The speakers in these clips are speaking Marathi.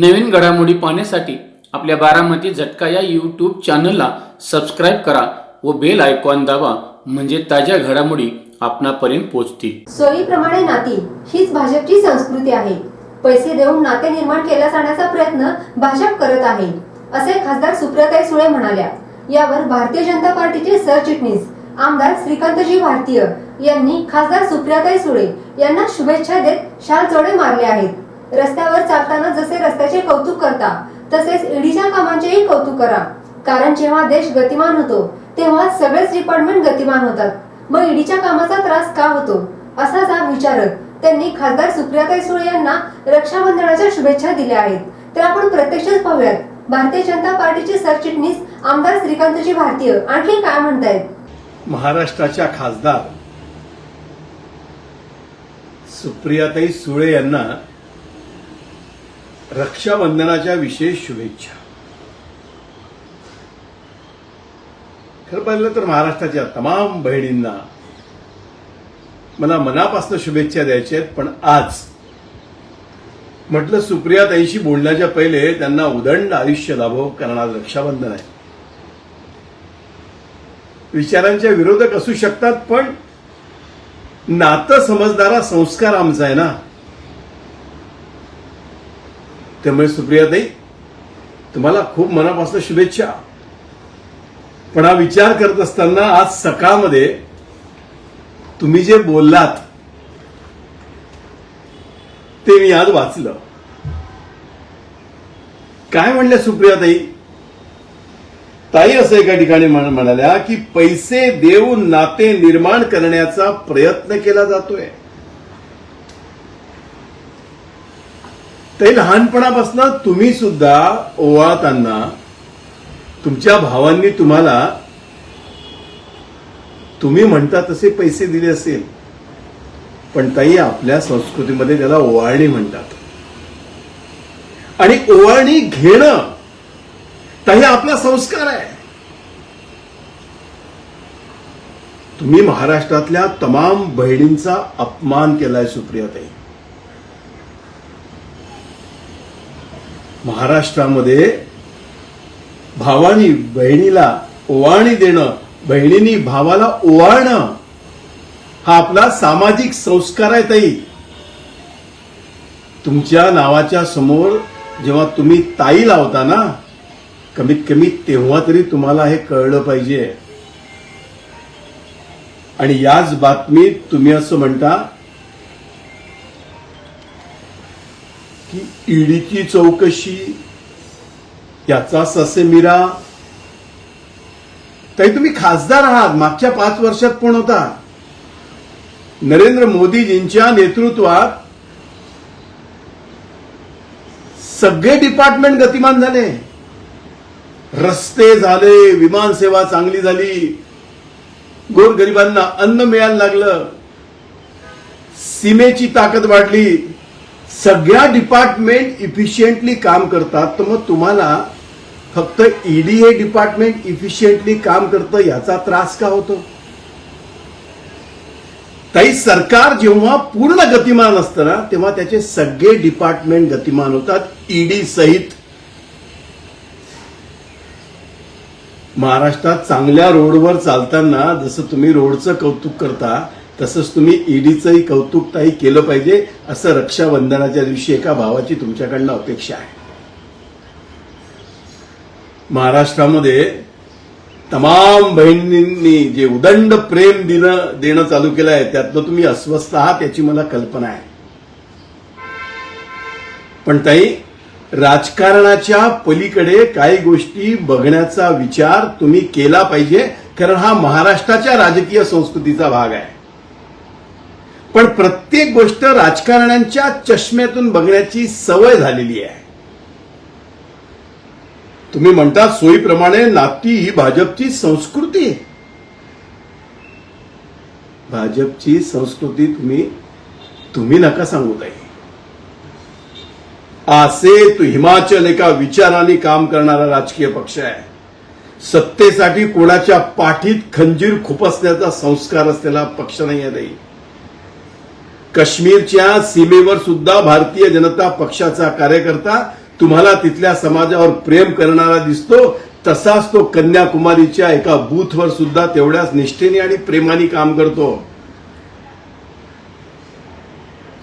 नवीन घडामोडी पाहण्यासाठी आपल्या बारामती झटका या यूट्यूब चॅनलला सबस्क्राईब करा व बेल आयकॉन दाबा म्हणजे ताज्या घडामोडी आपणापर्यंत पोहोचतील. सोयीप्रमाणे नाती हीच भाजपची संस्कृती आहे. पैसे देऊन नाते निर्माण केल्या जाण्याचा प्रयत्न भाजप करत आहे असे खासदार सुप्रियाताई सुळे म्हणाल्या. यावर भारतीय जनता पार्टीचे सरचिटणीस आमदार श्रीकांतजी भारतीय यांनी खासदार सुप्रियाताई सुळे यांना शुभेच्छा देत शाल जोडे मारले आहेत. रस्त्यावर चालताना जसे रस्त्याचे कौतुक करता तसेच ईडीच्या कामांचेही कौतुक करा. कारण जेव्हा देश गतिमान होतो तेव्हा सगळेच डिपार्टमेंट गतिमान होतात. मग ईडीच्या कामाचा त्रास का होतो? असा जाब विचारत त्यांनी खासदार सुप्रियाताई सुळे यांना रक्षाबंधनाच्या शुभेच्छा दिल्या आहेत. तर आपण प्रत्यक्षच पाहूयात भारतीय जनता पार्टीचे सरचिटणीस आमदार श्रीकांतजी भारतीय आणखी काय म्हणतायत? महाराष्ट्राच्या खासदार सुप्रियाताई सुळे यांना रक्षाबंधनाच्या विशेष शुभेच्छा. खरं पाहिलं तर महाराष्ट्राच्या तमाम बहिणींना मला मनापासून शुभेच्छा द्यायच्या आहेत पण आज म्हटलं सुप्रिया ताईशी बोलण्याच्या पहिले त्यांना उदंड आयुष्य लाभो कारण आज रक्षाबंधन आहे. विचारांच्या विरोधक असू शकतात पण नातं समजणारा संस्कार आमचा आहे ना. त्यामुळे सुप्रियाताई तुम्हाला खूप मनापासून शुभेच्छा. पण हा विचार करत असताना आज सकाळमध्ये तुम्ही जे बोललात ते मी आज वाचलं. काय म्हणल्या सुप्रियाताई ताई असं एका ठिकाणी म्हण- म्हणाल्या की पैसे देऊन नाते निर्माण करण्याचा प्रयत्न केला जातोय. ते लहानपणापासून तुम्ही सुद्धा ओवाळताना तुमच्या भावांनी तुम्हाला तुम्ही म्हणता तसे पैसे दिले असेल पण ताई आपल्या संस्कृतीमध्ये त्याला ओवाळणी म्हणतात. आणि ओवाळणी घेणं ताई आपला संस्कार आहे. तुम्ही महाराष्ट्रातल्या तमाम बहिणींचा अपमान केलाय सुप्रियाताई महाराष्ट्रामध्ये भावानी बहिणीला ओवाळणी देणं बहिणींनी भावाला ओवाळणं हा आपला सामाजिक संस्कार आहे ताई. तुमच्या नावाच्या समोर जेव्हा तुम्ही ताई लावता ना कमीत कमी तेव्हा तरी तुम्हाला हे कळलं पाहिजे. आणि याच बातमीत तुम्ही असं म्हणता की ईडीची चौकशी याचा ससेमिरा. ताई तुम्ही खासदार आहात मागच्या पाच वर्षात पण होता? नरेंद्र मोदीजींच्या नेतृत्वात सगळे डिपार्टमेंट गतिमान झाले. रस्ते झाले विमानसेवा चांगली झाली. गोरगरिबांना अन्न मिळायला लागलं. सीमेची ताकद वाढली. सगळ्या डिपार्टमेंट इफिशियंटली काम करतात तर मग तुम्हाला फक्त ईडी हे डिपार्टमेंट इफिशियंटली काम करतं याचा त्रास का होतो? ताई सरकार जेव्हा पूर्ण गतिमान असतं ना तेव्हा त्याचे सगळे डिपार्टमेंट गतिमान होतात ईडी सहित. महाराष्ट्रात चांगल्या रोडवर चालताना जसं तुम्ही रोडचं कौतुक करता तसंच तुम्ही ईडीचंही कौतुक ताई केलं पाहिजे असं रक्षाबंधनाच्या दिवशी एका भावाची तुमच्याकडनं अपेक्षा आहे. महाराष्ट्रामध्ये तमाम बहिणींनी जे उदंड प्रेम देणं देणं चालू केलं आहे त्यातनं तुम्ही अस्वस्थ आहात याची मला कल्पना आहे. पण ताई राजकारणाच्या पलीकडे काही गोष्टी बघण्याचा विचार तुम्ही केला पाहिजे कारण हा महाराष्ट्राच्या राजकीय संस्कृतीचा भाग आहे. पण प्रत्येक गोष्ट राजकारण्यांच्या चष्म्यातून बघण्याची सवय झालेली आहे. तुम्ही म्हणता सोयीप्रमाणे नाती ही भाजपची संस्कृती आहे. भाजपची संस्कृती तुम्ही तुम्ही नका सांगू ताई. आसे तू हिमाचल एका विचाराने काम करणारा राजकीय पक्ष आहे. सत्तेसाठी कोणाच्या पाठीत खंजीर खुपसण्याचा संस्कार असलेला पक्ष नाही आहे काश्मीरच्या सीमेवर सुद्धा भारतीय जनता पक्षाचा कार्यकर्ता तुम्हाला तिथल्या समाजावर प्रेम करणारा दिसतो तसाच तो कन्याकुमारीच्या एका बूथवर सुद्धा तेवढ्याच निष्ठेने आणि प्रेमाने काम करतो.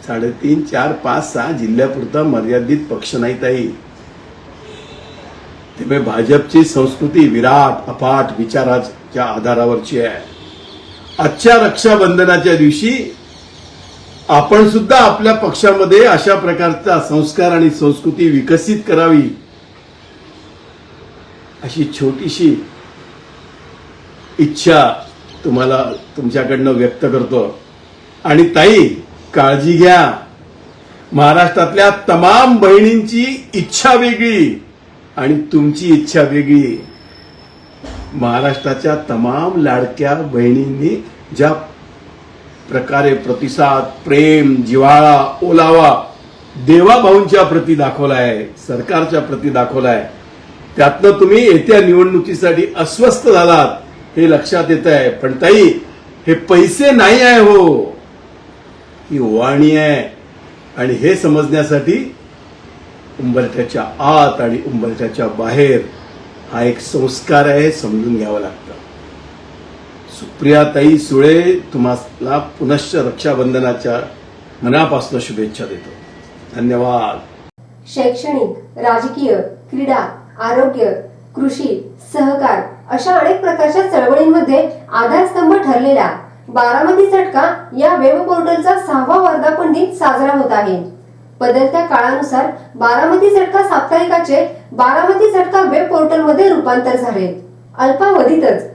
साडेतीन चार पाच सहा जिल्ह्यापुरता मर्यादित पक्ष नाही ताई त्यामुळे भाजपची संस्कृती विराट अफाट विचाराच्या आधारावरची आहे. आजच्या रक्षाबंधनाच्या दिवशी आपण सुद्धा आपल्या पक्षामध्ये अशा प्रकारचा संस्कार आणि संस्कृती विकसित करावी अशी छोटीशी इच्छा तुम्हाला तुमच्याकडनं व्यक्त करतो. आणि ताई काळजी घ्या. महाराष्ट्रातल्या तमाम बहिणींची इच्छा वेगळी आणि तुमची इच्छा वेगळी. महाराष्ट्राच्या तमाम लाडक्या बहिणींनी ज्या प्रकारे प्रतिसाद प्रेम जिव्हाळा ओलावा देवाभाऊंच्या प्रती दाखवलाय सरकारच्या प्रती दाखवलाय. त्यातनं तुम्ही येत्या निवडणुकीसाठी अस्वस्थ झालात हे लक्षात येत आहे पण ताई हे पैसे नाही आहे हो. ही वाणी आहे. आणि हे समजण्यासाठी उंबरठ्याच्या आत आणि उंबरठ्याच्या बाहेर हा एक संस्कार आहे समजून घ्यावं लागतं. सुप्रियाताई सुळे तुम्हाला पुनश्च रक्षाबंधनाच्या मनापासून शुभेच्छा देतो. धन्यवाद. शैक्षणिक राजकीय क्रीडा आरोग्य कृषी सहकार अशा अनेक प्रकारच्या चळवळींमध्ये आधारस्तंभ ठरलेला बारामती झटका या वेब पोर्टलचा सहावा वर्धापन दिन साजरा होत आहे. बदलत्या काळानुसार बारामती झटका साप्ताहिकाचे बारामती झटका वेब पोर्टलमध्ये रूपांतर झाले. अल्पावधीतच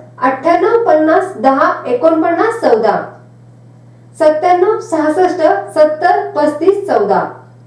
अठ्ठ्याण्णव पन्नास दहा एकोणपन्नास चौदा. सत्त्याण्णव सहासष्ट सत्तर पस्तीस चौदा.